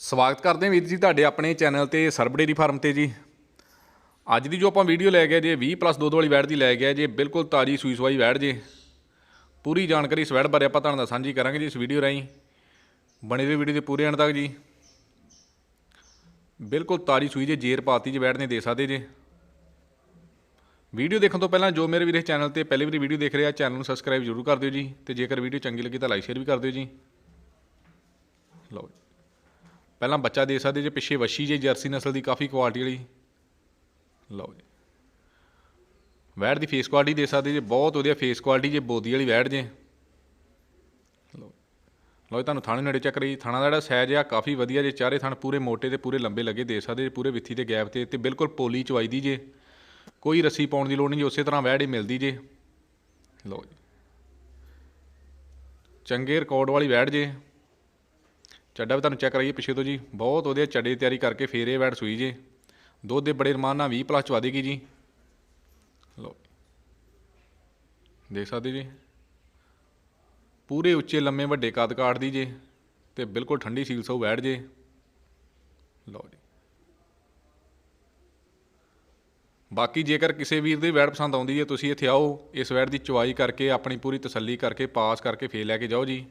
ਸਵਾਗਤ ਕਰਦੇ ਹਾਂ ਵੀਰ ਜੀ ਤੁਹਾਡੇ ਆਪਣੇ ਚੈਨਲ ਤੇ ਸਰਬ ਡੇਰੀ ਫਾਰਮ ਤੇ ਜੀ। ਅੱਜ ਦੀ ਜੋ ਆਪਾਂ ਵੀਡੀਓ ਲੈ ਗਏ ਜੇ 20 ਪਲੱਸ ਦੁੱਧ ਵਾਲੀ ਵੈੜ ਦੀ ਲੈ ਗਿਆ ਜੇ, ਬਿਲਕੁਲ ਤਾਜੀ ਸੂਈ ਸਵਾਈ ਵੈੜ ਜੇ। ਪੂਰੀ ਜਾਣਕਾਰੀ ਇਸ ਵੈੜ ਬਾਰੇ ਆਪਾਂ ਤੁਹਾਨੂੰ ਸਾਂਝੀ ਕਰਾਂਗੇ ਜੀ ਇਸ ਵੀਡੀਓ ਰਾਹੀਂ। ਬਣੇ ਦੇ ਵੀਡੀਓ ਦੇ ਪੂਰੇ ਐਂਡ ਤੱਕ ਜੀ। ਬਿਲਕੁਲ ਤਾਜੀ ਸੂਈ ਜੇ, ਜੇਰ ਪਾਤੀ ਜੇ ਵੈੜ ਨੇ ਦੇ ਸਕਦੇ ਜੇ। ਵੀਡੀਓ ਦੇਖਣ ਤੋਂ ਪਹਿਲਾਂ ਜੋ ਮੇਰੇ ਵੀਰੇ ਚੈਨਲ ਤੇ ਪਹਿਲੀ ਵਾਰੀ ਵੀਡੀਓ ਦੇਖ ਰਿਹਾ ਚੈਨਲ ਨੂੰ ਸਬਸਕ੍ਰਾਈਬ ਜ਼ਰੂਰ ਕਰ ਦਿਓ ਜੀ ਤੇ ਜੇਕਰ ਵੀਡੀਓ ਚੰਗੀ ਲੱਗੀ ਤਾਂ ਲਾਈਕ, ਸ਼ੇਅਰ ਵੀ ਕਰ ਦਿਓ ਜੀ। ਲਓ ਪਹਿਲਾਂ ਬੱਚਾ ਦੇ ਸਕਦੇ ਜੇ ਪਿੱਛੇ ਵੱਛੀ ਜੇ ਜਰਸੀ ਨਸਲ ਦੀ ਕਾਫੀ ਕੁਆਲਿਟੀ ਵਾਲੀ। ਲਓ ਜੀ। ਵੈੜ ਦੀ ਫੇਸ ਕੁਆਲਿਟੀ ਦੇ ਸਕਦੇ ਜੇ ਬਹੁਤ ਵਧੀਆ ਫੇਸ ਕੁਆਲਿਟੀ ਜੇ ਬੋਦੀ ਵਾਲੀ ਵੈੜ ਜੇ। ਲਓ। ਲਓ ਜੀ, ਤੁਹਾਨੂੰ ਥਾਣੇ ਨੇੜੇ ਚੱਕ ਰਹੀ ਥਾਣਾ ਦਾ ਜਿਹੜਾ ਸਾਈਜ਼ ਆ ਕਾਫੀ ਵਧੀਆ ਜੇ ਚਾਰੇ ਥਣ ਪੂਰੇ ਮੋਟੇ ਤੇ ਪੂਰੇ ਲੰਬੇ ਲੱਗੇ ਦੇ ਸਕਦੇ ਜੇ ਪੂਰੇ ਵਿੱਥੀ ਤੇ ਗੈਪ ਤੇ ਤੇ ਬਿਲਕੁਲ ਪੋਲੀ ਚਵਾਈ ਦੀ ਜੇ। ਕੋਈ ਰੱਸੀ ਪਾਉਣ ਦੀ ਲੋੜ ਨਹੀਂ ਜੀ ਉਸੇ ਤਰ੍ਹਾਂ ਵੈੜ ਹੀ ਮਿਲਦੀ ਜੇ। ਲਓ ਜੀ। ਚੰਗੇ ਰਿਕਾਰਡ ਵਾਲੀ ਵੈੜ ਜੇ। ਚੱਡਾ ਵੀ ਤੁਹਾਨੂੰ ਚੈੱਕ ਕਰਾਈਏ ਪਿੱਛੇ ਤੋਂ ਜੀ। ਬਹੁਤ ਵਧੀਆ ਚੱਡੇ ਦੀ ਤਿਆਰੀ ਕਰਕੇ ਫੇਰ ਇਹ ਵੈੜ ਸੂਈ ਜੇ। ਦੁੱਧ ਦੇ ਬੜੇ ਰਮਾਨ ਨਾਲ 20 ਪਲੱਸ ਚਵਾ ਦੇਗੀ ਜੀ। ਲਓ। ਦੇਖ ਸਕਦੇ ਜੀ। ਪੂਰੇ ਉੱਚੇ ਲੰਮੇ ਵੱਡੇ ਕੱਦ ਕਾਟ ਦੀ ਜੇ ਤੇ ਬਿਲਕੁਲ ਠੰਡੀ ਸੀਲ ਸੋ ਬੈਠ ਜੇ। ਲਓ ਜੀ। ਬਾਕੀ ਜੇਕਰ ਕਿਸੇ ਵੀਰ ਦੀ ਵੈੜ ਪਸੰਦ ਆਉਂਦੀ ਹੈ, ਤੁਸੀਂ ਇੱਥੇ ਆਓ। ਇਸ ਵੈੜ ਦੀ ਚੁਆਈ ਕਰਕੇ, ਆਪਣੀ ਪੂਰੀ ਤਸੱਲੀ ਕਰਕੇ, ਪਾਸ ਕਰਕੇ ਫੇਰ ਲੈ ਕੇ ਜਾਓ ਜੀ।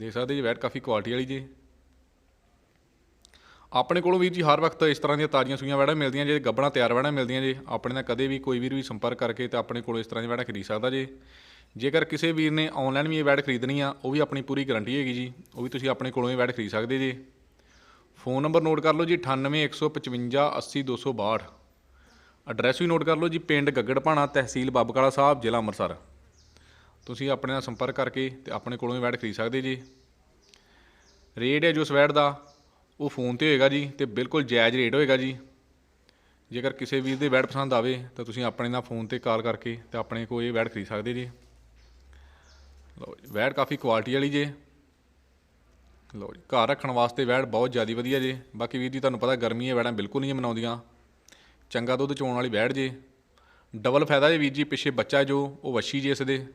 ਦੇਖ ਸਕਦੇ ਜੀ, ਵੈਟ ਕਾਫੀ ਕੁਆਲਿਟੀ ਵਾਲੀ ਜੀ। ਆਪਣੇ ਕੋਲੋਂ ਵੀਰ ਜੀ, ਹਰ ਵਕਤ ਇਸ ਤਰ੍ਹਾਂ ਦੀਆਂ ਤਾਜ਼ੀਆਂ ਸੂਈਆਂ ਵੈੜਾਂ ਮਿਲਦੀਆਂ ਜੇ, ਗੱਬਣਾ ਤਿਆਰ ਵੈੜਾਂ ਮਿਲਦੀਆਂ ਜੇ, ਆਪਣੇ ਨਾਲ ਕਦੇ ਵੀ ਕੋਈ ਵੀਰ ਵੀ ਸੰਪਰਕ ਕਰਕੇ ਤੇ ਆਪਣੇ ਕੋਲੋਂ ਇਸ ਤਰ੍ਹਾਂ ਦੀ ਵੈੜਾਂ ਖਰੀਦ ਸਕਦਾ ਜੇ। ਜੇਕਰ ਕਿਸੇ ਵੀਰ ਨੇ ਆਨਲਾਈਨ ਵੀ ਇਹ ਵੈੜ ਖਰੀਦਣੀ ਆ, ਉਹ ਵੀ ਆਪਣੀ ਪੂਰੀ ਗਾਰੰਟੀ ਹੈਗੀ ਜੀ, ਉਹ ਵੀ ਤੁਸੀਂ ਆਪਣੇ ਕੋਲੋਂ ਇਹ ਵੈੜ ਖਰੀਦ ਸਕਦੇ ਜੀ। ਫੋਨ ਨੰਬਰ ਨੋਟ ਕਰ ਲਓ ਜੀ 98155 80262 ਐਡਰੈਸ ਵੀ ਨੋਟ ਕਰ ਲਓ ਜੀ, ਪਿੰਡ ਗੱਗੜਪਾਣਾ ਤਹਿਸੀਲ ਬਾਬਕਾਲਾ ਸਾਹਿਬ, ਜ਼ਿਲ੍ਹਾ ਅੰਮ੍ਰਿਤਸਰ। ਤੁਸੀਂ ਆਪਣੇ ਨਾਲ ਸੰਪਰਕ ਕਰਕੇ ਤੇ ਆਪਣੇ ਕੋਲੋਂ ਵੀ ਵੈਟ ਖਰੀਦ ਸਕਦੇ ਜੀ। ਰੇਟ ਹੈ ਜੋ ਉਸ ਵੈਟ ਦਾ, ਉਹ ਫੋਨ ਤੇ ਹੋਏਗਾ ਜੀ ਤੇ ਬਿਲਕੁਲ ਜਾਇਜ਼ ਰੇਟ ਹੋਏਗਾ ਜੀ। ਜੇਕਰ ਕਿਸੇ ਵੀਰ ਦੇ ਵੈਟ ਪਸੰਦ ਆਵੇ ਤਾਂ ਤੁਸੀਂ ਆਪਣੇ ਨਾਲ ਫੋਨ ਤੇ ਕਾਲ ਕਰਕੇ ਤੇ ਆਪਣੇ ਕੋਲ ਇਹ ਵੈਟ ਖਰੀਦ ਸਕਦੇ ਜੀ। ਲਓ ਜੀ, ਵੈਟ ਕਾਫੀ ਕੁਆਲਿਟੀ ਵਾਲੀ ਜੇ। ਲਓ ਜੀ, ਘਰ ਰੱਖਣ ਵਾਸਤੇ ਵੈੜ ਬਹੁਤ ਜ਼ਿਆਦਾ ਵਧੀਆ ਜੇ। ਬਾਕੀ ਵੀਰ ਜੀ, ਤੁਹਾਨੂੰ ਪਤਾ ਗਰਮੀ ਹੈ ਵੈੜਾਂ ਬਿਲਕੁਲ ਨਹੀਂ ਮਨਾਉਂਦੀਆਂ। ਚੰਗਾ ਦੁੱਧ ਚੋਣ ਵਾਲੀ ਵੈੜ ਜੇ। ਡਬਲ ਫਾਇਦਾ ਜੇ ਵੀਰ ਜੀ, ਪਿੱਛੇ ਬੱਚਾ ਜੋ, ਉਹ ਵੱਛੀ ਜੇ ਇਸ ਦੇ।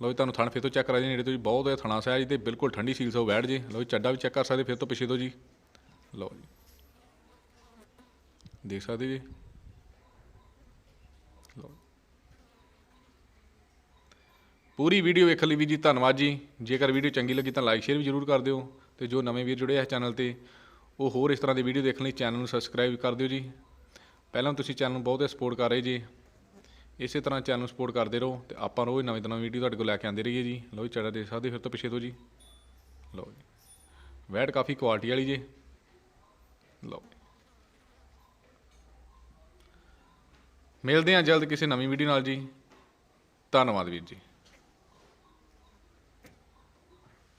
ਲਓ ਜੀ, ਤੁਹਾਨੂੰ ਥਣ ਫਿਰ ਤੋਂ ਚੈੱਕ ਕਰਾ ਜੀ ਨੇੜੇ ਤੋਂ ਜੀ ਬਹੁਤ ਵਧੀਆ ਥਣਾ ਸਾਇਆ ਜੀ ਤੇ ਬਿਲਕੁਲ ਠੰਡੀ ਸੀਲ ਸੋ ਬੈਠ ਜੇ। ਲਓ ਜੀ, ਚੱਡਾ ਵੀ ਚੈੱਕ ਕਰ ਸਕਦੇ, ਫਿਰ ਤੋਂ ਪਿੱਛੇ ਤੋਂ ਜੀ। ਲਓ ਜੀ। ਦੇਖ ਸਕਦੇ ਜੀ? ਲਓ ਪੂਰੀ ਵੀਡੀਓ ਵੇਖਣ ਲਈ ਵੀ ਜੀ ਧੰਨਵਾਦ ਜੀ। ਜੇਕਰ ਵੀਡੀਓ ਚੰਗੀ ਲੱਗੀ ਤਾਂ ਲਾਈਕ ਸ਼ੇਅਰ ਵੀ ਜ਼ਰੂਰ ਕਰ ਦਿਓ ਤੇ ਜੋ ਨਵੇਂ ਵੀਰ ਜੁੜੇ ਇਸ ਚੈਨਲ ਤੇ, ਉਹ ਹੋਰ ਇਸ ਤਰ੍ਹਾਂ ਦੀ ਵੀਡੀਓ ਦੇਖਣ ਲਈ ਚੈਨਲ ਨੂੰ ਸਬਸਕ੍ਰਾਈਬ ਕਰ ਦਿਓ ਜੀ। ਪਹਿਲਾਂ ਤੁਸੀਂ ਚੈਨਲ ਨੂੰ ਬਹੁਤ ਸਪੋਰਟ ਕਰ ਰਹੇ ਜੀ। ਇਸੇ ਤਰ੍ਹਾਂ ਚੈਨਲ ਨੂੰ ਸਪੋਰਟ ਕਰਦੇ ਰਹੋ ਤੇ ਆਪਾਂ ਰੋਜ਼ ਨਵੇਂ ਤੋਂ ਨਵੀਂ ਵੀਡੀਓ ਤੁਹਾਡੇ ਕੋਲ ਲੈ ਕੇ ਆਉਂਦੇ ਰਹੀਏ ਜੀ। ਲਓ ਜੀ ਚੜਾ ਦੇ ਸਕਦੇ ਫਿਰ ਤੋਂ ਪਿੱਛੇ ਤੋਂ ਜੀ। ਲਓ ਜੀ। ਵੈਟ ਕਾਫੀ ਕੁਆਲਿਟੀ ਵਾਲੀ ਜੀ। ਲਓ ਮਿਲਦੇ ਹਾਂ ਜਲਦ ਕਿਸੇ ਨਵੀਂ ਵੀਡੀਓ ਨਾਲ ਜੀ। ਧੰਨਵਾਦ ਵੀਰ ਜੀ।